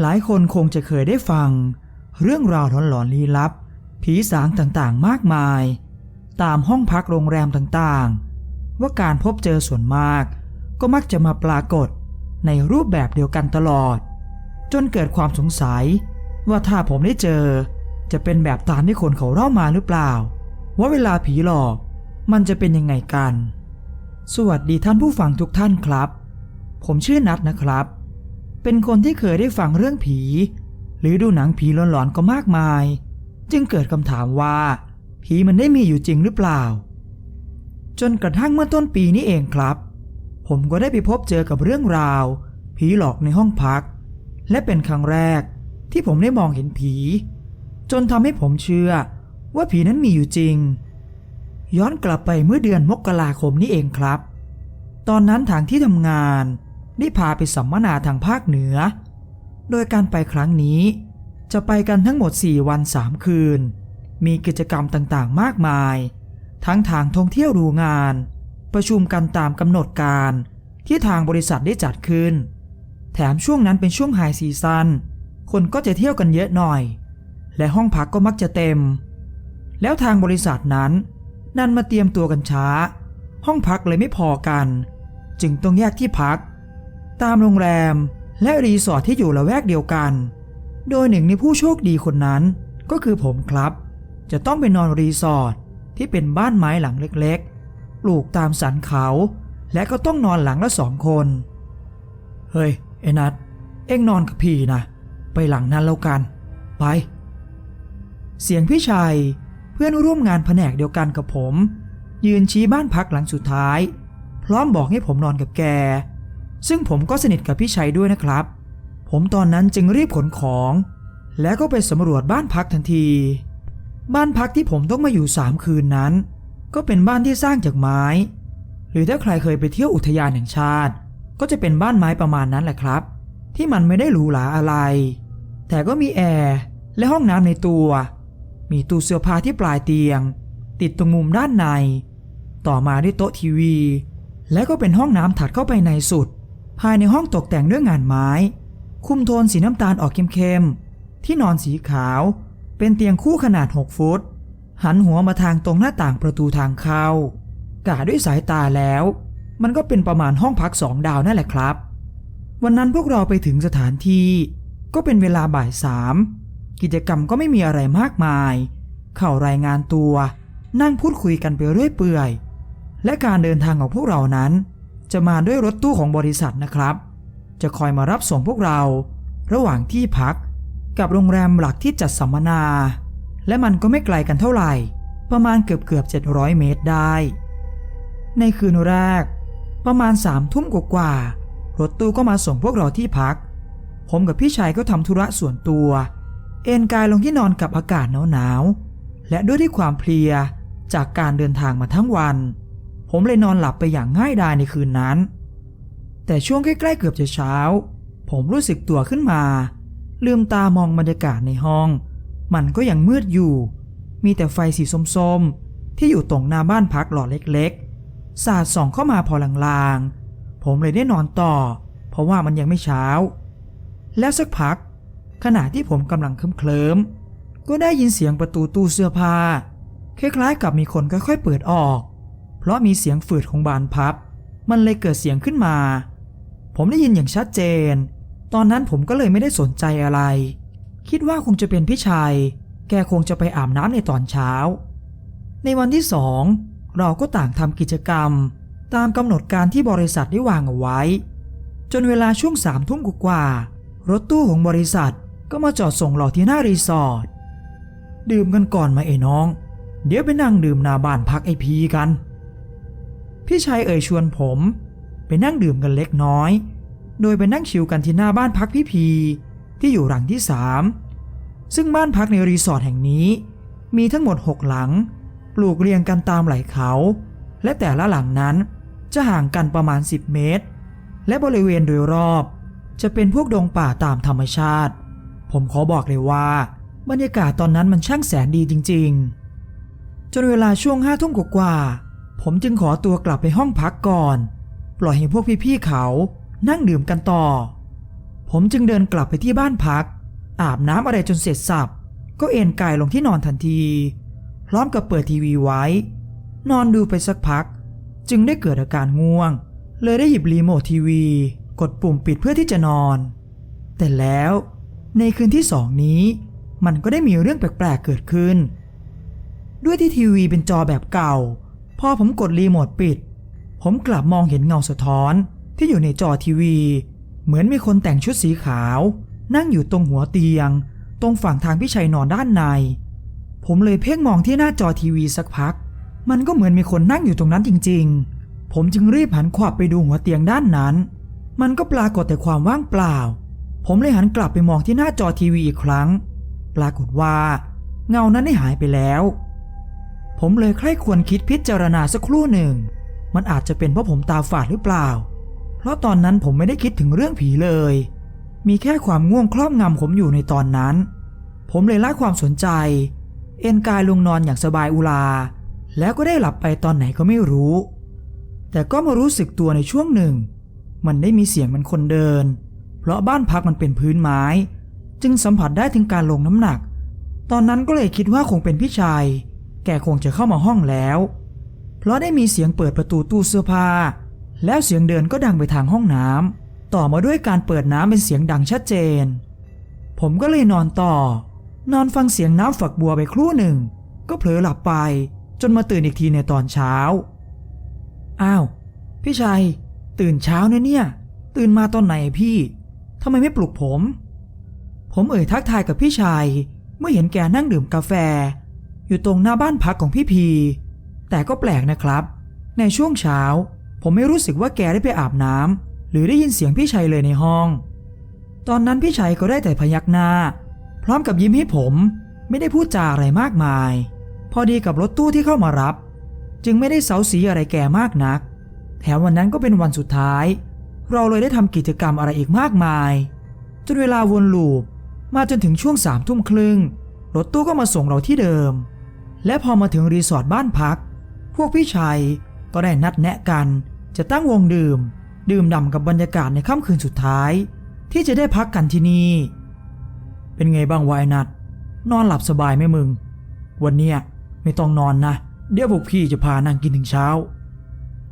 หลายคนคงจะเคยได้ฟัง เรื่องราวหลอนๆลี้ลับ ผีสางต่างๆมากมาย ตามห้องพักโรงแรมต่างๆ ว่าการพบเจอส่วนมาก ก็มักจะมาปรากฏในรูปแบบเดียวกันตลอด จนเกิดความสงสัย ว่าถ้าผมได้เจอ จะเป็นแบบตามที่คนเขาเล่ามาหรือเปล่า ว่าเวลาผีหลอก มันจะเป็นยังไงกัน สวัสดีท่านผู้ฟังทุกท่านครับ ผมชื่อนัทนะครับ เป็นคนที่เคยได้ฟังเรื่องผี หรือดูหนังผีหลอนๆก็มากมาย จึงเกิดคำถามว่า ผีมันได้มีอยู่จริงหรือเปล่า จนกระทั่งเมื่อต้นปีนี้เองครับ ผมก็ได้ไปพบเจอกับเรื่องราว ผีหลอกในห้องพัก และเป็นครั้งแรกที่ผมได้มองเห็นผี จนทำให้ผมเชื่อว่าผีนั้นมีอยู่จริง ย้อนกลับไปเมื่อเดือนมกราคมนี้เองครับ ตอนนั้นทางที่ทำงาน ได้พาไปสัมมนาทางภาคเหนือ โดยการไปครั้งนี้ จะไปกันทั้งหมด 4 วัน 3 คืน มีกิจกรรมต่างๆ มากมาย ทั้งทางท่องเที่ยวดูงาน ประชุมกันตามกำหนดการที่ทางบริษัทได้จัดขึ้น แถมช่วงนั้นเป็นช่วงไฮซีซันคนก็จะเที่ยวกันเยอะหน่อย และห้องพักก็มักจะเต็ม แล้วทางบริษัทนั้น นันมาเตรียมตัวกันช้า ห้องพักเลยไม่พอกัน จึงต้องแยกที่พัก ตามโรงแรม และรีสอร์ทที่อยู่ละแวกเดียวกัน โดยหนึ่งในผู้โชคดีคนนั้นก็คือผมครับ จะต้องไปนอนรีสอร์ทที่เป็นบ้านไม้หลังเล็กๆ ปลูกตามสันเขา และก็ต้องนอนหลังละสองคน เฮ้ย ไอ้นัทเอ็งนอนกับพี่นะ ไปหลังนั้นแล้วกัน ไป เสียงพี่ชัยเพื่อนร่วมงานแผนกเดียวกันกับผม ยืนชี้บ้านพักหลังสุดท้าย พร้อมบอกให้ผมนอนกับแก ซึ่งผมก็สนิทกับพี่ชัยด้วยนะครับ ผมตอนนั้นจึงรีบขนของ แล้วก็ไปสำรวจบ้านพักทันที บ้านพักที่ผมต้องมาอยู่สามคืนนั้น ก็เป็นบ้านที่สร้างจากไม้ หรือถ้าใครเคยไปเที่ยวอุทยานแห่งชาติ ก็จะเป็นบ้านไม้ประมาณนั้นแหละครับ ที่มันไม่ได้หรูหราอะไร แต่ก็มีแอร์และห้องน้ำในตัว มีตู้เสื้อผ้าที่ปลายเตียง ติดตรงมุมด้านใน ต่อมาด้วยโต๊ะทีวี และก็เป็นห้องน้ำถัดเข้าไปในสุด ภายในห้องตกแต่งด้วยงานไม้ คุมโทนสีน้ำตาลออกเข้มๆ ที่นอนสีขาว เป็นเตียงคู่ขนาด 6 ฟุต หันหัวมาทางตรงหน้าต่างประตูทางเข้ากะด้วยสายตาแล้ว มันก็เป็นประมาณห้องพักสองดาวนั่นแหละครับ วันนั้นพวกเราไปถึงสถานที่ ก็เป็นเวลาบ่ายสามกิจกรรมก็ไม่มีอะไรมากมาย เข้ารายงานตัว นั่งพูดคุยกันไปเรื่อยเปื่อย และการเดินทางของพวกเรานั้น จะมาด้วยรถตู้ของบริษัทนะครับ จะคอยมารับส่งพวกเรา ระหว่างที่พักกับโรงแรมหลักที่จัดสัมมนา และมันก็ไม่ไกลกันเท่าไหร่ ประมาณเกือบเกือบ700 เมตรได้ ในคืนแรก ประมาณสามทุ่มกว่ารถตู้ก็มาส่งพวกเราที่พัก ผมกับพี่ชายก็ทำธุระส่วนตัว เอนกายลงที่นอนกับอากาศหนาวๆและด้วยที่ความเพลียจากการเดินทางมาทั้งวัน ผมเลยนอนหลับไปอย่างง่ายดายในคืนนั้น แต่ช่วงใกล้ๆเกือบจะเช้า ผมรู้สึกตัวขึ้นมา ลืมตามองบรรยากาศในห้อง มันก็ยังมืดอยู่ มีแต่ไฟสีส้มๆ ที่อยู่ตรงหน้าบ้านพักหลอดเล็กๆ สาดส่องเข้ามาพอลางๆ ผมเลยได้นอนต่อ เพราะว่ามันยังไม่เช้า แล้วสักพัก ขณะที่ผมกำลังเคลิ้มๆก็ได้ยินเสียงประตูตู้เสื้อผ้าคล้ายๆกับมีคนค่อยๆเปิดออก เพราะมีเสียงฝืดของบานพับ มันเลยเกิดเสียงขึ้นมา ผมได้ยินอย่างชัดเจน ตอนนั้นผมก็เลยไม่ได้สนใจอะไร คิดว่าคงจะเป็นพี่ชาย แกคงจะไปอาบน้ำในตอนเช้า ในวันที่สองเราก็ต่างทำกิจกรรม ตามกำหนดการที่บริษัทได้วางเอาไว้ จนเวลาช่วงสามทุ่มกว่ารถตู้ของบริษัทก็มาจอดส่งเราที่หน้ารีสอร์ทดื่มกันก่อนมาไอ้น้อง เดี๋ยวไปนั่งดื่มหนาบ้านพักไอพีกัน พี่ชายเอ่ยชวนผม ไปนั่งดื่มกันเล็กน้อย โดยไปนั่งชิวกันที่หน้าบ้านพักพี่พีที่อยู่หลังที่สามซึ่งบ้านพักในรีสอร์ทแห่งนี้ มีทั้งหมดหกหลัง ปลูกเรียงกันตามไหล่เขา และแต่ละหลังนั้นจะห่างกันประมาณ 10 เมตร และบริเวณโดยรอบ จะเป็นพวกดงป่าตามธรรมชาติ ผมขอบอกเลยว่า บรรยากาศตอนนั้นมันช่างแสนดีจริง ๆ จนเวลาช่วงห้าทุ่มกว่าๆ ผมจึงขอตัวกลับไปห้องพักก่อน ปล่อยให้พวกพี่ๆเขานั่งดื่มกันต่อ ผมจึงเดินกลับไปที่บ้านพัก อาบน้ำอะไรจนเสร็จสับ ก็เอนกายลงที่นอนทันที พร้อมกับเปิดทีวีไว้ นอนดูไปสักพัก จึงได้เกิดอาการง่วง เลยได้หยิบรีโมททีวี กดปุ่มปิดเพื่อที่จะนอน แต่แล้วในคืนที่สองนี้ มันก็ได้มีเรื่องแปลกๆเกิดขึ้น ด้วยที่ทีวีเป็นจอแบบเก่า พอผมกดรีโมทปิด ผมกลับมองเห็นเงาสะท้อนที่อยู่ในจอทีวี เหมือนมีคนแต่งชุดสีขาว นั่งอยู่ตรงหัวเตียง ตรงฝั่งทางพี่ชัยนอนด้านใน ผมเลยเพ่งมองที่หน้าจอทีวีสักพัก มันก็เหมือนมีคนนั่งอยู่ตรงนั้นจริง ๆ ผมจึงรีบหันขวับไปดูหัวเตียงด้านนั้น มันก็ปรากฏแต่ความว่างเปล่า ผมเลยหันกลับไปมองที่หน้าจอทีวีอีกครั้ง ปรากฏว่า เงานั้นได้หายไปแล้ว ผมเลยใคร่ควรคิดพิจารณาสักครู่หนึ่ง มันอาจจะเป็นเพราะผมตาฝาดหรือเปล่า เพราะตอนนั้นผมไม่ได้คิดถึงเรื่องผีเลย มีแค่ความง่วงครอบงำผมอยู่ในตอนนั้น ผมเลยละความสนใจ เอนกายลงนอนอย่างสบายอุลา แล้วก็ได้หลับไปตอนไหนก็ไม่รู้ แต่ก็มารู้สึกตัวในช่วงหนึ่ง มันได้มีเสียงมันคนเดิน เพราะบ้านพักมันเป็นพื้นไม้ จึงสัมผัสได้ถึงการลงน้ำหนัก ตอนนั้นก็เลยคิดว่าคงเป็นพี่ชาย แกคงจะเข้ามาห้องแล้ว เพราะได้มีเสียงเปิดประตูตู้เสื้อผ้า แล้วเสียงเดินก็ดังไปทางห้องน้ำต่อมาด้วยการเปิดน้ำเป็นเสียงดังชัดเจน ผมก็เลยนอนต่อ นอนฟังเสียงน้ำฝักบัวไปครู่หนึ่ง ก็เผลอหลับไป จนมาตื่นอีกทีในตอนเช้า อ้าว พี่ชัย ตื่นเช้านะเนี่ย ตื่นมาตอนไหนพี่ทำไมไม่ปลุกผม ผมเอ่ยทักทายกับพี่ชายเมื่อเห็นแกนั่งดื่มกาแฟ อยู่ตรงหน้าบ้านพักของพี่พี แต่ก็แปลกนะครับ ในช่วงเช้า ผมไม่รู้สึกว่าแกได้ไปอาบน้ำหรือได้ยินเสียงพี่ชัยเลยในห้อง ตอนนั้นพี่ชัยก็ได้แต่พยักหน้า พร้อมกับยิ้มให้ผมไม่ได้พูดจาอะไรมากมาย พอดีกับรถตู้ที่เข้ามารับ จึงไม่ได้เสาสีอะไรแกมากนัก แถมวันนั้นก็เป็นวันสุดท้าย เราเลยได้ทำกิจกรรมอะไรอีกมากมายจนเวลาวนลูปมาจนถึงช่วงสามทุ่มครึ่งรถตู้ก็มาส่งเราที่เดิม และพอมาถึงรีสอร์ทบ้านพัก พวกพี่ชัยก็ได้นัดแนะกัน จะตั้งวงดื่ม ดื่มด่ำกับบรรยากาศในค่ำคืนสุดท้าย ที่จะได้พักกันที่นี่ เป็นไงบ้างวายนัด นอนหลับสบายไหมมึง วันเนี้ยไม่ต้องนอนนะ เดี๋ยวพวกพี่จะพานั่งกินถึงเช้า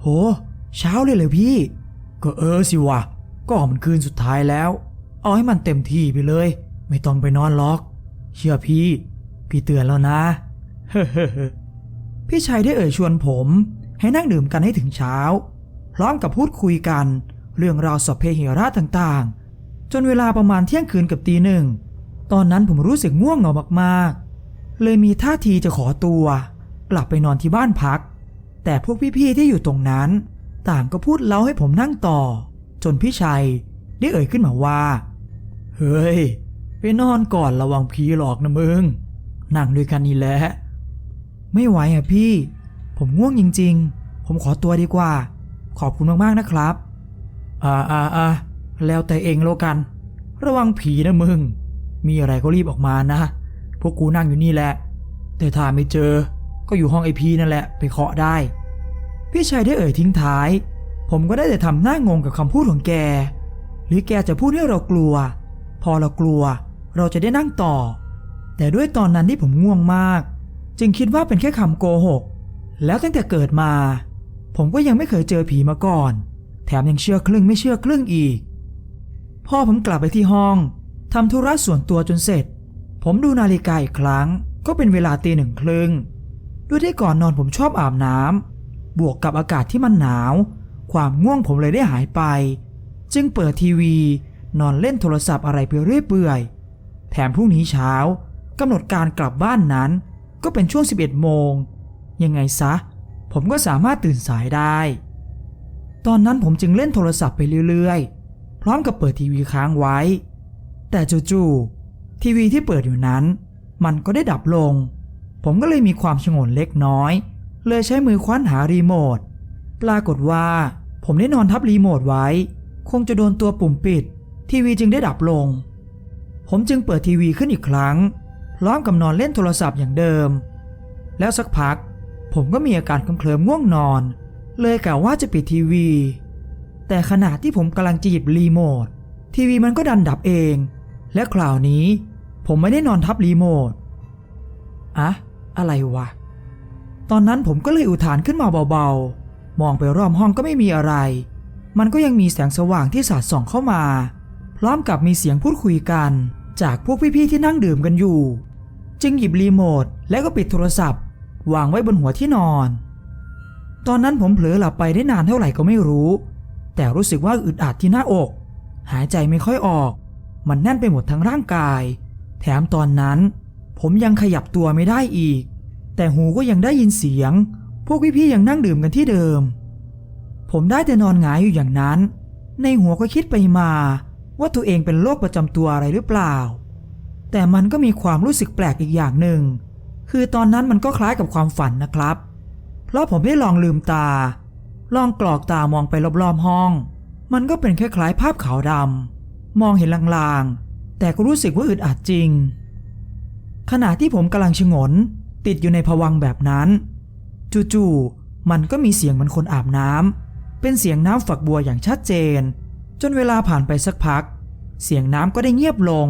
โห เช้าเลยเลยพี่ ก็เออสิวะก็มันคืนสุดท้ายแล้ว เอาให้มันเต็มที่ไปเลย ไม่ต้องไปนอนล็อก เชื่อพี่ พี่เตือนแล้วนะ พี่ชัยได้เอ่ยชวนผม ให้นั่งดื่มกันให้ถึงเช้า พร้อมกับพูดคุยกัน เรื่องราวสพเพเหระต่างๆ จนเวลาประมาณเที่ยงคืนกับตีหนึ่ง ตอนนั้นผมรู้สึกง่วงเหงามากๆ เลยมีท่าทีจะขอตัว กลับไปนอนที่บ้านพัก แต่พวกพี่ๆที่อยู่ตรงนั้น ต่างก็พูดเล่าให้ผมนั่งต่อ จนพี่ชัยได้เอ่ยขึ้นมาว่า เฮ้ย ไปนอนก่อนระวังผีหลอกนะมึง นั่งด้วยกันนี่แหละ ไม่ไหวอะพี่ ผมง่วงจริง ๆ ผมขอตัวดีกว่า ขอบคุณมากๆนะครับ อ่าอ่าอ่าแล้วแต่เองแล้วกัน ระวังผีนะมึง มีอะไรก็รีบออกมานะ พวกกูนั่งอยู่นี่แหละ แต่ถ้าไม่เจอ ก็อยู่ห้องไอพีนั่นแหละ ไปเคาะได้ พี่ชัยได้เอ่ยทิ้งท้าย ผมก็ได้แต่ทำหน้างงกับคำพูดของแก หรือแกจะพูดให้เรากลัว พอเรากลัว เราจะได้นั่งต่อ แต่ด้วยตอนนั้นที่ผมง่วงมาก จึงคิดว่าเป็นแค่คำโกหก แล้วตั้งแต่เกิดมา ผมก็ยังไม่เคยเจอผีมาก่อน แถมยังเชื่อครึ่งไม่เชื่อครึ่งอีก พ่อผมกลับไปที่ห้องทำธุระส่วนตัวจนเสร็จ ผมดูนาฬิกาอีกครั้ง ก็เป็นเวลาตีหนึ่งครึ่งด้วยที่ก่อนนอนผมชอบอาบน้ำบวกกับอากาศที่มันหนาว ความง่วงผมเลยได้หายไป จึงเปิดทีวี นอนเล่นโทรศัพท์อะไรไปเรื่อยเปื่อย แถมพรุ่งนี้เช้ากำหนดการกลับบ้านนั้น ก็เป็นช่วง 11 โมง ยังไงซะ ผมก็สามารถตื่นสายได้ ตอนนั้นผมจึงเล่นโทรศัพท์ไปเรื่อยๆ พร้อมกับเปิดทีวีค้างไว้ แต่จู่ๆทีวีที่เปิดอยู่นั้น มันก็ได้ดับลง ผมก็เลยมีความชงนเล็กน้อย เลยใช้มือคว้านหารีโมท ปรากฏว่าผมได้นอนทับรีโมทไว้ คงจะโดนตัวปุ่มปิด ทีวีจึงได้ดับลง ผมจึงเปิดทีวีขึ้นอีกครั้ง พร้อมกับนอนเล่นโทรศัพท์อย่างเดิม แล้วสักพัก ผมก็มีอาการเคลิ้มง่วงนอน เลยกล่าวว่าจะปิดทีวี แต่ขณะที่ผมกำลังจะหยิบรีโมททีวีมันก็ดันดับเอง และคราวนี้ ผมไม่ได้นอนทับรีโมทอะอะไรวะ ตอนนั้นผมก็เลยอุทานขึ้นมาเบาๆ มองไปรอบห้องก็ไม่มีอะไร มันก็ยังมีแสงสว่างที่สาดส่องเข้ามา พร้อมกับมีเสียงพูดคุยกัน จากพวกพี่ๆที่นั่งดื่มกันอยู่ จึงหยิบรีโมทและก็ปิดโทรศัพท์ วางไว้บนหัวที่นอน ตอนนั้นผมเผลอหลับไปได้นานเท่าไหร่ก็ไม่รู้ แต่รู้สึกว่าอึดอัดที่หน้าอก หายใจไม่ค่อยออก มันแน่นไปหมดทั้งร่างกาย แถมตอนนั้น ผมยังขยับตัวไม่ได้อีก แต่หูก็ยังได้ยินเสียง พวกพี่ๆยังนั่งดื่มกันที่เดิม ผมได้แต่นอนหงายอยู่อย่างนั้น ในหัวก็คิดไปมา ว่าตัวเองเป็นโรคประจำตัวอะไรหรือเปล่า แต่มันก็มีความรู้สึกแปลกอีกอย่างหนึ่ง คือตอนนั้นมันก็คล้ายกับความฝันนะครับ เพราะผมได้ลองลืมตา ลองกรอกตามองไปรอบๆห้อง มันก็เป็นคล้ายๆภาพขาวดำมองเห็นลางๆ แต่ก็รู้สึกว่าอึดอัดจริง ขณะที่ผมกำลังชงน ติดอยู่ในภวังแบบนั้น จู่ๆมันก็มีเสียงเหมือนคนอาบน้ำเป็นเสียงน้ำฝักบัวอย่างชัดเจน จนเวลาผ่านไปสักพัก เสียงน้ำก็ได้เงียบลง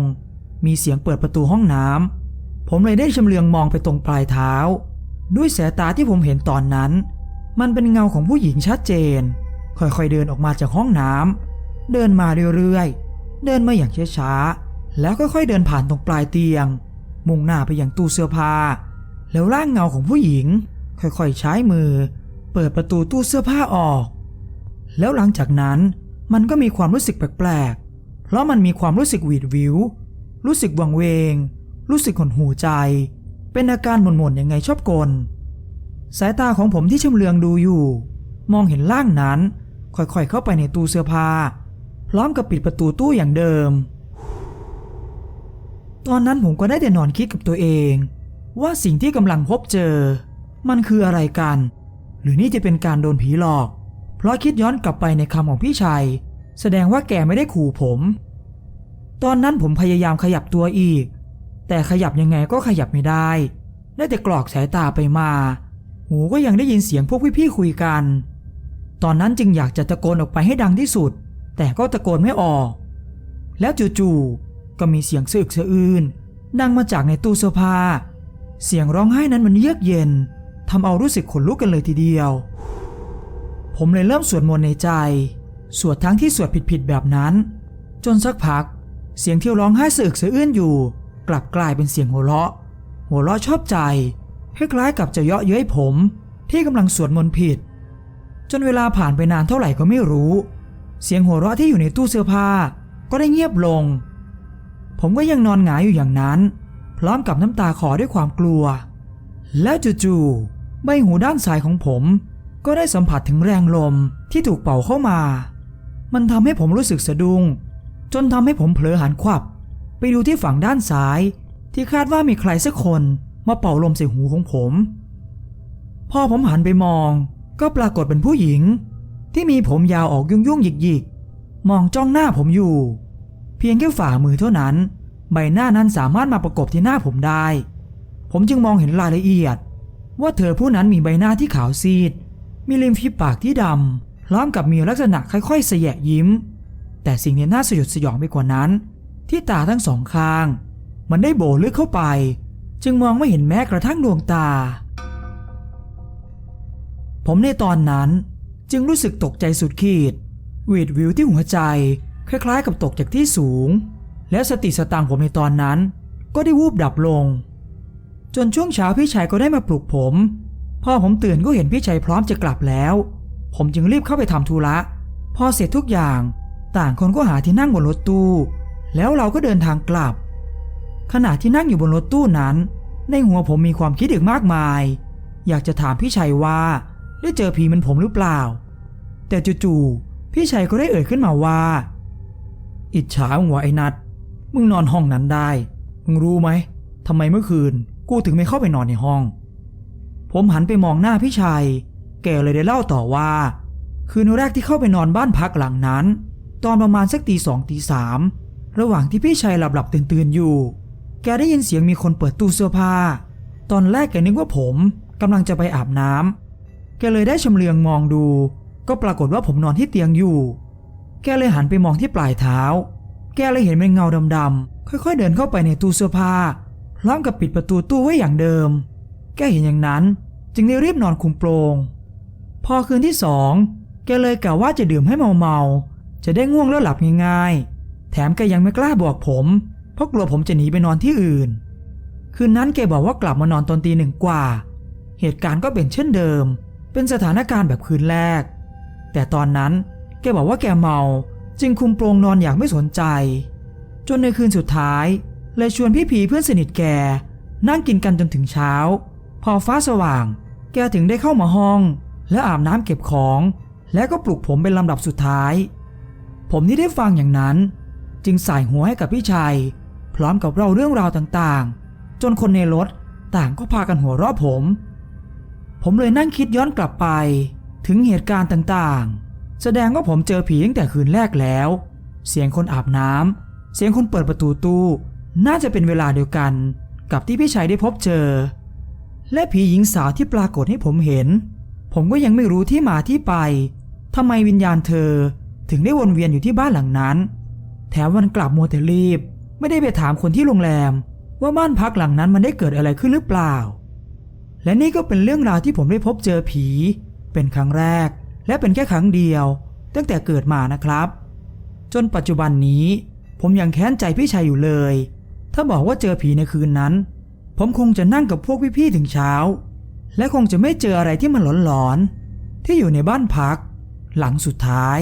มีเสียงเปิดประตูห้องน้ำผมเลยได้ชำเลืองมองไปตรงปลายเท้า ด้วยสายตาที่ผมเห็นตอนนั้น มันเป็นเงาของผู้หญิงชัดเจน ค่อยๆเดินออกมาจากห้องน้ำเดินมาเรื่อยๆ เดินมาอย่างช้าๆ แล้วค่อยๆเดินผ่านตรงปลายเตียง มุ่งหน้าไปยังตู้เสื้อผ้า แล้วร่างเงาของผู้หญิง ค่อยๆใช้มือ เปิดประตูตู้เสื้อผ้าออก แล้วหลังจากนั้น มันก็มีความรู้สึกแปลกๆ เพราะมันมีความรู้สึกหวีดวิว รู้สึกวังเวง รู้สึกหดหูใจ เป็นอาการหม่นๆยังไงชอบกล สายตาของผมที่ชำเลืองดูอยู่ มองเห็นร่างนั้น ค่อยๆเข้าไปในตู้เสื้อผ้า พร้อมกับปิดประตูตู้อย่างเดิม ตอนนั้นผมก็ได้แต่นอนคิดกับตัวเอง ว่าสิ่งที่กำลังพบเจอ มันคืออะไรกัน หรือนี่จะเป็นการโดนผีหลอก เพราะคิดย้อนกลับไปในคำของพี่ชัยแสดงว่าแกไม่ได้ขู่ผม ตอนนั้นผมพยายามขยับตัวอีก แต่ขยับยังไงก็ขยับไม่ได้ ได้แต่กรอกสายตาไปมา หูก็ยังได้ยินเสียงพวกพี่ๆคุยกัน ตอนนั้นจึงอยากจะตะโกนออกไปให้ดังที่สุด แต่ก็ตะโกนไม่ออก แล้วจู่ๆก็มีเสียงสะอึกสะอื้นดังมาจากในตู้เสื้อผ้า เสียงร้องไห้นั้นมันเยือกเย็นทำเอารู้สึกขนลุกกันเลยทีเดียว ผมเลยเริ่มสวดมนต์ในใจ สวดทั้งที่สวดผิดๆแบบนั้น จนสักพัก เสียงที่ร้องไห้สะอึกสะอื้นอยู่ กลับกลายเป็นเสียงหัวเราะ หัวเราะชอบใจคล้ายๆกับจะเยาะเย้ยผมที่กำลังสวดมนต์ผิด จนเวลาผ่านไปนานเท่าไหร่ก็ไม่รู้ เสียงหัวเราะที่อยู่ในตู้เสื้อผ้าก็ได้เงียบลง ผมก็ยังนอนหงายอยู่อย่างนั้น พร้อมกับน้ำตาคลอด้วยความกลัว แล้วจู่ๆใบหูด้านซ้ายของผม ก็ได้สัมผัสถึงแรงลมที่ถูกเป่าเข้ามา มันทำให้ผมรู้สึกสะดุ้ง จนทำให้ผมเผลอหันขวับ ไปดูที่ฝั่งด้านซ้าย ที่คาดว่ามีใครสักคนมาเป่าลมใส่หูของผม พอผมหันไปมอง ก็ปรากฏเป็นผู้หญิง ที่มีผมยาวออกยุ่งยุ่งหยิกหยิกมองจ้องหน้าผมอยู่ เพียงแค่ฝ่ามือเท่านั้น ใบหน้านั้นสามารถมาประกบที่หน้าผมได้ ผมจึงมองเห็นรายละเอียด ว่าเธอผู้นั้นมีใบหน้าที่ขาวซีด มีริมฝีปากที่ดำพร้อมกับมีลักษณะค่อยๆเสยะยิ้ม แต่สิ่งที่น่าสยดสยองไปกว่านั้น ที่ตาทั้งสองข้าง มันได้โบลึกเข้าไป จึงมองไม่เห็นแม้กระทั่งดวงตา ผมในตอนนั้นจึงรู้สึกตกใจสุดขีดหวีดวิวที่หัวใจ คล้ายๆ กับตกจากที่สูง และสติสตังค์ผมในตอนนั้น ก็ได้วูบดับลง จนช่วงเช้าพี่ชายก็ได้มาปลุกผม พอผมตื่นก็เห็นพี่ชายพร้อมจะกลับแล้ว ผมจึงรีบเข้าไปทำธุระ พอเสร็จทุกอย่าง ต่างคนก็หาที่นั่งบนรถตู้ แล้วเราก็เดินทางกลับ ขณะที่นั่งอยู่บนรถตู้นั้น ในหัวผมมีความคิดอีกมากมาย อยากจะถามพี่ชัยว่าได้เจอผีมันผมหรือเปล่า แต่จู่ๆพี่ชัยก็ได้เอ่ยขึ้นมาว่า อิจฉามึงวไอ้นัดมึงนอนห้องนั้นได้ มึงรู้ไหมทำไมเมื่อคืน กูถึงไม่เข้าไปนอนในห้อง ผมหันไปมองหน้าพี่ชัยแกเลยได้เล่าต่อว่า คืนแรกที่เข้าไปนอนบ้านพักหลังนั้น ตอนประมาณสักตีสองตีสามระหว่างที่พี่ชัยหลับหลับตื่นตื่นๆอยู่ แกได้ยินเสียงมีคนเปิดตู้เสื้อผ้า ตอนแรกแกนึกว่าผมกำลังจะไปอาบน้ำแกเลยได้ชำเลืองมองดู ก็ปรากฏว่าผมนอนที่เตียงอยู่ แกเลยหันไปมองที่ปลายเท้า แกเลยเห็นเป็นเงาดำๆค่อยๆเดินเข้าไปในตู้เสื้อผ้าพร้อมกับปิดประตูตู้ไว้อย่างเดิม แกเห็นอย่างนั้น จึงได้รีบนอนคุมโปรงพอคืนที่สองแกเลยกล่าวว่าจะดื่มให้เมาๆจะได้ง่วงแล้วหลับง่ายๆ แถมแกยังไม่กล้าบอกผม เพราะกลัวผมจะหนีไปนอนที่อื่น คืนนั้นแกบอกว่ากลับมานอนตอนตีหนึ่งกว่า เหตุการณ์ก็เป็นเช่นเดิม เป็นสถานการณ์แบบคืนแรก แต่ตอนนั้นแกบอกว่าแกเมา จึงคุมโปรงนอนอย่างไม่สนใจ จนในคืนสุดท้ายเลยชวนพี่ผีเพื่อนสนิทแกนั่งกินกันจนถึงเช้า พอฟ้าสว่าง แกถึงได้เข้ามาห้อง และอาบน้ำเก็บของ แล้วก็ปลุกผมเป็นลำดับสุดท้าย ผมที่ได้ฟังอย่างนั้น จึงใส่หัวให้กับพี่ชัยพร้อมกับเล่าเรื่องราวต่างๆ จนคนในรถต่างก็พากันหัวเราะผม ผมเลยนั่งคิดย้อนกลับไป ถึงเหตุการณ์ต่างๆ แสดงว่าผมเจอผีตั้งแต่คืนแรกแล้ว เสียงคนอาบน้ำเสียงคนเปิดประตูตู้ น่าจะเป็นเวลาเดียวกัน กับที่พี่ชัยได้พบเจอ และผีหญิงสาวที่ปรากฏให้ผมเห็น ผมก็ยังไม่รู้ที่มาที่ไปทำไมวิญญาณเธอถึงได้วนเวียนอยู่ที่บ้านหลังนั้น แถมวันกลับมัวแต่รีบ ไม่ได้ไปถามคนที่โรงแรม ว่าบ้านพักหลังนั้นมันได้เกิดอะไรขึ้นหรือเปล่า และนี่ก็เป็นเรื่องราวที่ผมได้พบเจอผี เป็นครั้งแรก และเป็นแค่ครั้งเดียว ตั้งแต่เกิดมานะครับ จนปัจจุบันนี้ ผมยังแค้นใจพี่ชายอยู่เลย ถ้าบอกว่าเจอผีในคืนนั้น ผมคงจะนั่งกับพวกพี่ๆถึงเช้า และคงจะไม่เจออะไรที่มันหลอนๆที่อยู่ในบ้านพัก หลังสุดท้าย